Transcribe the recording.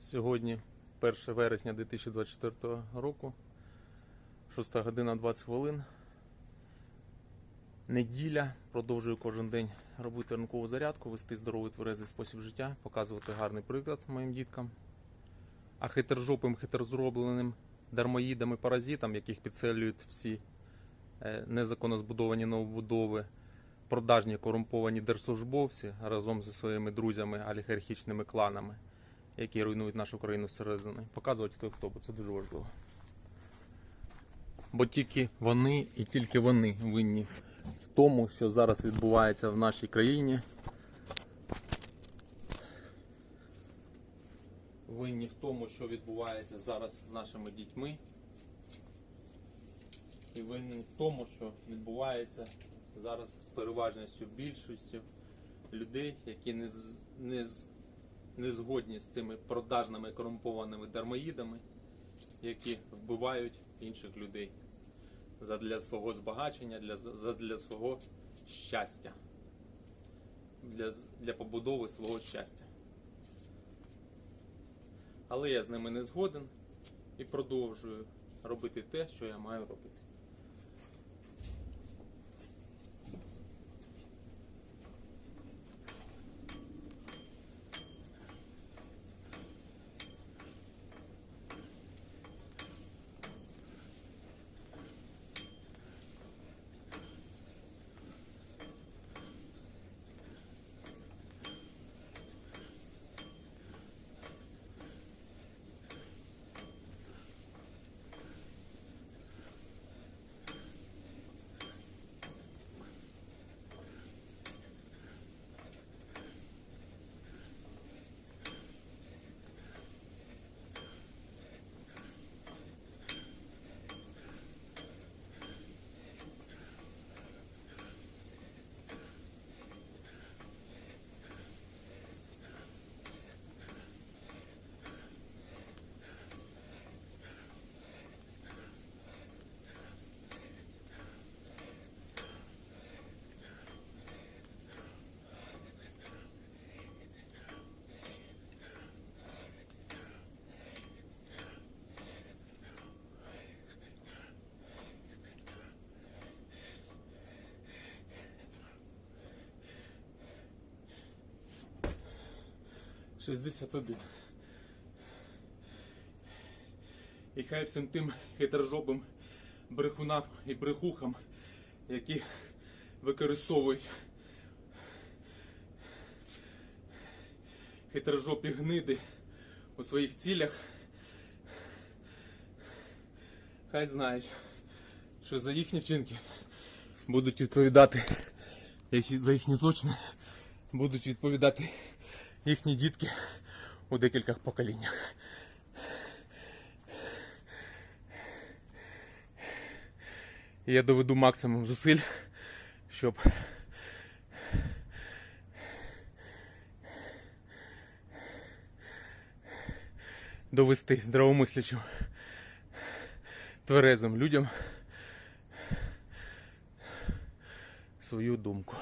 Сьогодні 1 вересня 2024 року, 6 година 20 хвилин. Неділя. Продовжую кожен день робити ранкову зарядку, вести здоровий тверезий спосіб життя, показувати гарний приклад моїм діткам. А хитержопим, хитрозробленим дармоїдам і паразитам, яких підселюють всі е, незаконно збудовані новобудови, продажні корумповані держслужбовці разом зі своїми друзями, олігархічними кланами які руйнують нашу країну зсередини. Показувати хто хто, бо це дуже важливо. Бо тільки вони і тільки вони винні в тому, що зараз відбувається в нашій країні. Винні в тому, що відбувається зараз з нашими дітьми. І винні в тому, що відбувається зараз з переважністю більшістю людей, які не, з- не, з- не згодні з цими продажними корумпованими дармоїдами, які вбивають інших людей задля свого збагачення, для, задля свого щастя, для, для побудови свого щастя. Але я з ними не згоден і продовжую робити те, що я маю робити. Шістдесят один. І хай всім тим хитрожопим брехунам і брехухам, які використовують хитрожопі гниди у своїх цілях. Хай знають, що за їхні вчинки будуть відповідати за їхні злочини, будуть відповідати їхні дітки у декількох поколіннях. Я доведу максимум зусиль, щоб довести здравомислячим тверезим людям свою думку.